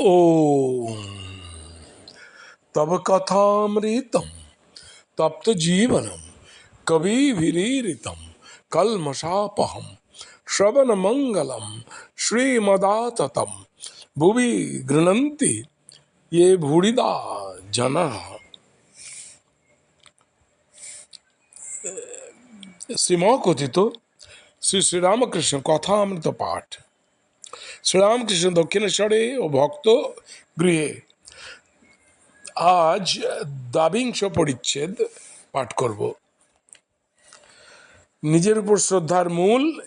ओम। तब कथामृतम, तप्त जीवन कवि विरीरितम कलमशापहम श्रवण मंगलम श्रीमदात भुवि गृणंति ये भूरिदा जन। श्रीमा को श्री श्री रामकृष्ण कथामृत पाठ। শ্রীরামকৃষ্ণ দক্ষিণেশ্বরে ও ভক্ত গৃহে। আজ দাবিংশ পরিচ্ছেদ পাঠ করব। নিজের উপর শ্রদ্ধার মূল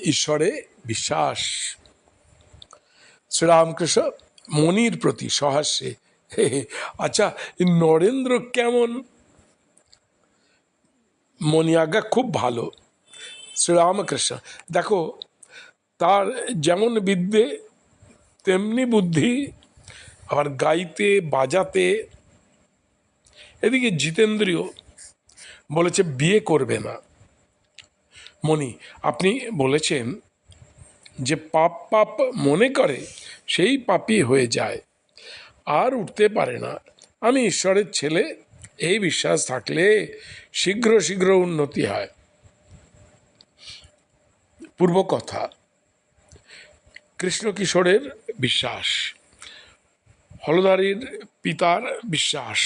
ঈশ্বরে বিশ্বাস। শ্রীরামকৃষ্ণ মনির প্রতি সহাস্যে। আচ্ছা নরেন্দ্র কেমন? মনি আজ্ঞা খুব ভালো। শ্রীরামকৃষ্ণ দেখো তার যেমন বিদ্যে, তেমনি বুদ্ধি, আবার গাইতে, বাজাতে। এদিকে জিতেন্দ্রীয় বলেছে, বিয়ে করবে না। মনি আপনি বলেছেন যে, পাপ পাপ মনে করে, সেই পাপই হয়ে যায়। আর উঠতে পারে না। আমি ঈশ্বরের ছেলে, এই বিশ্বাস থাকলে শীঘ্র শীঘ্র উন্নতি হয়। পূর্ব কথা কৃষ্ণ কিশোরের বিশ্বাস, হলদারির পিতার বিশ্বাস,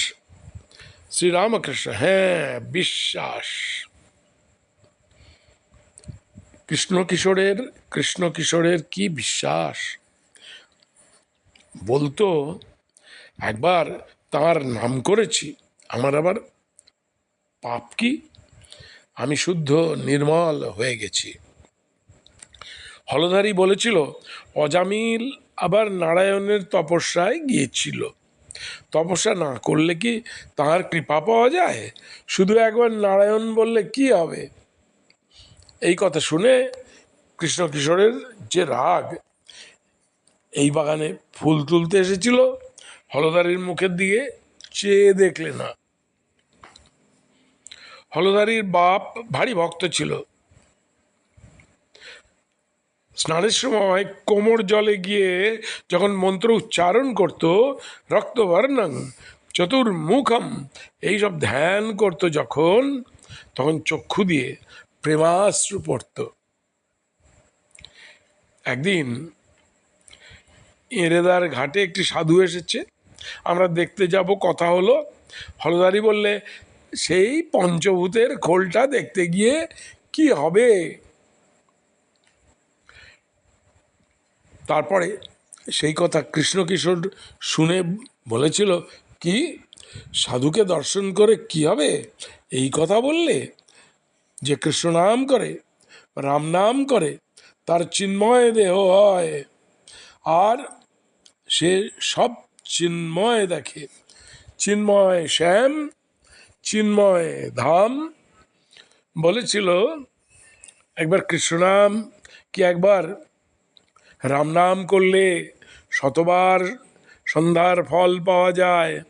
শ্রীরামকৃষ্ণ হ্যাঁ বিশ্বাস। কৃষ্ণ কিশোরের কৃষ্ণ কিশোরের কি বিশ্বাস? বলতো, একবার তার নাম করেছি, আমার আবার পাপ কি? আমি শুদ্ধ, নির্মল হয়ে গেছি। হলধারী বলেছিল, অজামিল আবার নারায়ণের তপস্যায় গিয়েছিল। তপস্যা না করলে কি তাঁর কৃপা পাওয়া যায়? শুধু একবার নারায়ণ বললে কি হবে? এই কথা শুনে কৃষ্ণ কিশোরের যে রাগ, এই বাগানে ফুল তুলতে এসেছিল হলদারির মুখের দিকে চেয়ে দেখলে না। হলদারির বাপ ভারী ভক্ত ছিল। স্নানের সময় কোমর জলে গিয়ে যখন মন্ত্র উচ্চারণ করত রক্তবর্ণং চতুর্মুখম, এইসব ধ্যান করত যখন, তখন চক্ষু দিয়ে প্রেমাশ্রু পড়ত। একদিন এরেদার ঘাটে একটি সাধু এসেছে, আমরা দেখতে যাব, কথা হলো, হলদারি বললে, সেই পঞ্চভূতের খোলটা দেখতে গিয়ে কি হবে? তারপরে সেই কথা কৃষ্ণ কিশোর শুনে বলেছিল, কি? সাধুকে দর্শন করে কি হবে? এই কথা বললে যে কৃষ্ণ নাম করে, রাম নাম করে, তার চিন্ময় দেহ হয়। আর সে সব চিন্ময় দেখে। চিন্ময় শ্যাম, চিন্ময় ধাম। বলেছিল, একবার কৃষ্ণনাম কি একবার রাম নাম করলে শতবার সন্ধ্যার ফল পাওয়া যায়।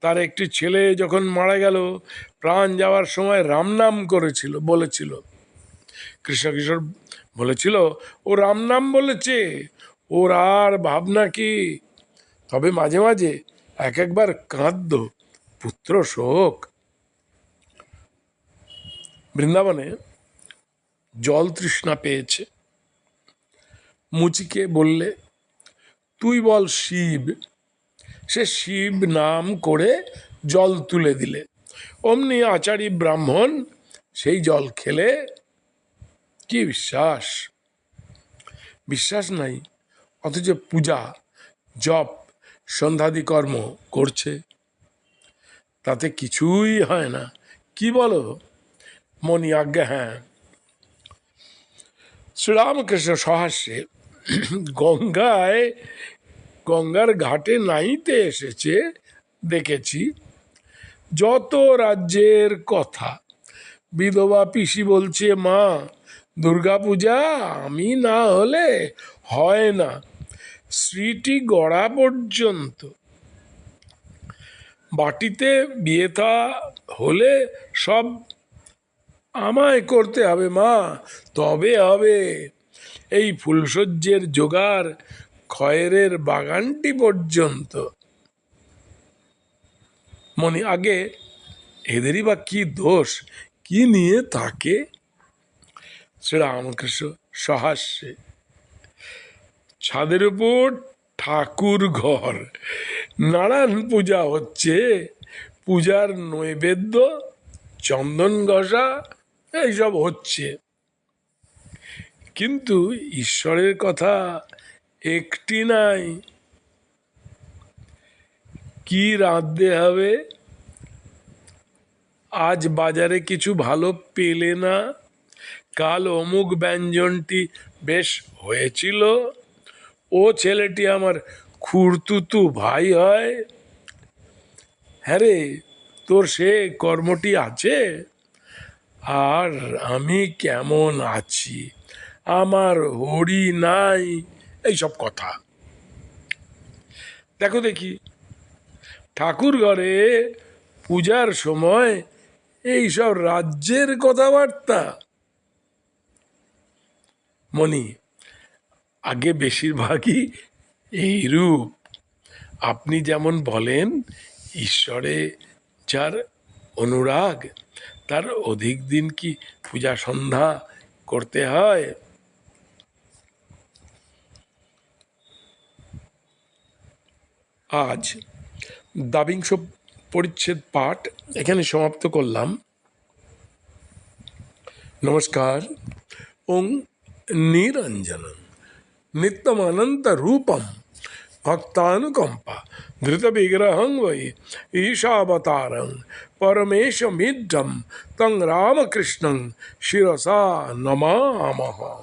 তার একটি ছেলে যখন মারা গেল, প্রাণ যাওয়ার সময় রাম নাম করেছিল, বলেছিল। কৃষ্ণ কিশোর বলেছিল, ও রাম নাম বলেছে, ওর আর ভাবনা কি? তবে মাঝে মাঝে এক একবার কাঁদ্য, পুত্র শোক। বৃন্দাবনে জল তৃষ্ণা পেয়েছে। মুচিকে বললে, তুই বল শিব। সে শিব নাম করে জল তুলে দিলে। অমনি আচারী ব্রাহ্মণ সেই জল খেলে। কি বিশ্বাস? বিশ্বাস নাই, অথচ পূজা, জপ, সন্ধ্যাদি কর্ম করছে। তাতে কিছুই হয় না। কি বলো? মনি আজ্ঞা হ্যাঁ। শ্রীরামকৃষ্ণ সহাস্যে গঙ্গায়, গঙ্গার ঘাটে নাইতে এসেছে, দেখেছি। যত রাজ্যের কথা, বিধবা পিসি বলছে, মা, দুর্গাপূজা আমি না হলে হয় না। স্ত্রীটি গড়া পর্যন্ত। বাটিতে বিয়ে থা হলে সব আমায় করতে হবে, মা। তবে হবে এই ফুলসজ্জের জোগাড় খয়েরের বাগানটি পর্যন্ত। মনে, আগে এদেরই বা কি দোষ? কি নিয়ে তাকে শ্রীরামকৃষ্ণ সহাস্যে। ছাদের উপর ঠাকুর ঘর। নারায়ণ পূজা হচ্ছে। পূজার নৈবেদ্য, চন্দন ঘষা, এইসব হচ্ছে। কিন্তু ঈশ্বরের কথা একটি নাই। কি রাঁধতে হবে? আজ বাজারে কিছু ভালো পেলে না। কাল অমুক ব্যঞ্জনটি বেশ হয়েছিল। ও ছেলেটি আমার খুঁড়তুতু ভাই হয়। হ্যাঁ রে, তোর সে কর্মটি আছে? আর আমি কেমন আছি? আমার হরি নাই, এইসব কথা। দেখো দেখি ঠাকুর ঘরে পূজার সময় এইসব রাজ্যের কথাবার্তা। মনি আগে বেশিরভাগই এই রূপ আপনি যেমন বলেন, ঈশ্বরে যার অনুরাগ, তার অধিক দিন কি পূজা সন্ধ্যা করতে হয়? আজ দাবিংশ পরিচ্ছেদ পাঠ এখানে সমাপ্ত করলাম। নমস্কার। ওং নিরঞ্জন নিত্যমানন্ত রূপম। ভক্তানুকম্পা। ধৃত বিগ্রহং ওই ঈশাবতারং পরমেশমিড্ডম তং রামকৃষ্ণং শিরসা নমামহ